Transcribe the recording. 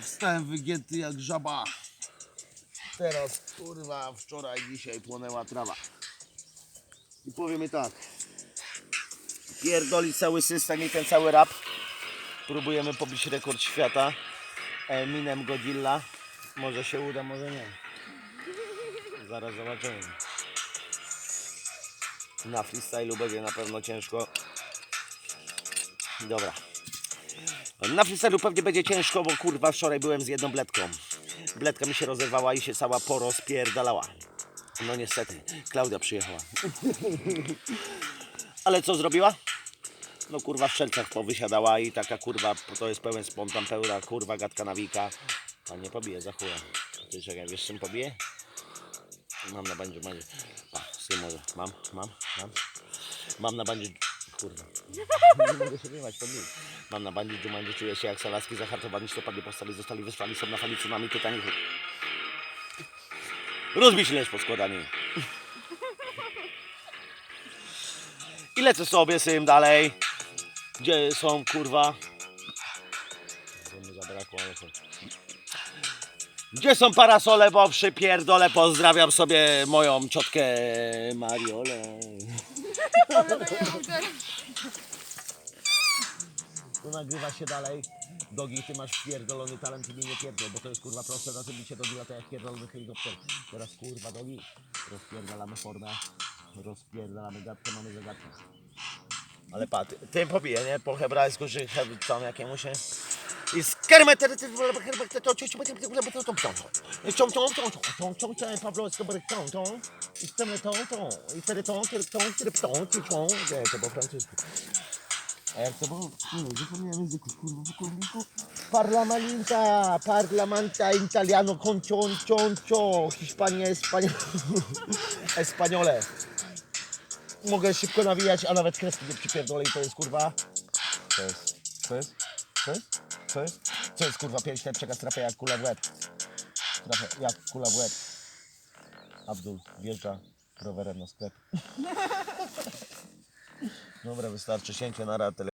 Wstałem wygięty jak żaba. Teraz, kurwa, wczoraj, dzisiaj płonęła trawa. I powiemy tak. Pierdoli cały system i ten cały rap. Próbujemy pobić rekord świata. Eminem Godzilla. Może się uda, może nie. Zaraz zobaczymy. Na freestylu będzie na pewno ciężko. Dobra. Na freestylu pewnie będzie ciężko, bo kurwa wczoraj byłem z jedną bledką. Bledka mi się rozerwała i się cała porozpierdalała. No niestety, Klaudia przyjechała. Ale co zrobiła? No kurwa w szelcach powysiadała i taka kurwa, to jest pełen spontan, pełna kurwa gadka nawika. A nie pobije za chuja. Ty czekaj, wiesz czym pobije? Mam na bandzie, bandzie. A, z tym może. Mam, mam, mam. Mam na bandzie, kurwa. Nie mogę się to nic. Mam na bandzie Jumanji, czuję się jak salaski zahartowani, stopadli powstali, zostali wysłani, są na fali tsunami, Titanic. Rozbić leż po składaniu. I lecę sobie z tym dalej. Gdzie są, kurwa? To mi zabrakło, ale to... Gdzie są parasole, bo przypierdolę, pozdrawiam sobie moją ciotkę Mariolę nagrywa się dalej. Dogi, ty masz pierdolony talent i nie pierdol, bo to jest kurwa proste, na tym się dogi lata jak pierdolony helikopter. Teraz kurwa dogi, rozpierdalamy formę, rozpierdalamy gadkę, mamy zagadkę. Ale pat, tym pobiję, nie? Po hebrajsku, czy heb, tam jakiemuś, nie? I skarmę teraz, to to oczywiście będzie to będzie to tą tą. Tą tą tą tą tą tą Pablo Escobar tą tą. I chcemy tą tą. I wtedy tą, kiedy tą, kiedy tą, kiedy tą. Nie, to po francusku a jak to było? Nie, zapomniałem języku, kurwa, w kurniku. Parlamenta, parlamenta italiano con cion, cion, cio, Hiszpania, Espania, Espanole. Mogę szybko nawijać, a nawet kreski nie przypierdolę i to jest kurwa. To jest, to jest, to jest, to jest, co jest kurwa pięć przekaz trafia jak kula w łeb. Trafia jak kula w łeb. Abdul wjeżdża rowerem na sklep. Dobra, wystarczy sięcie na ratę.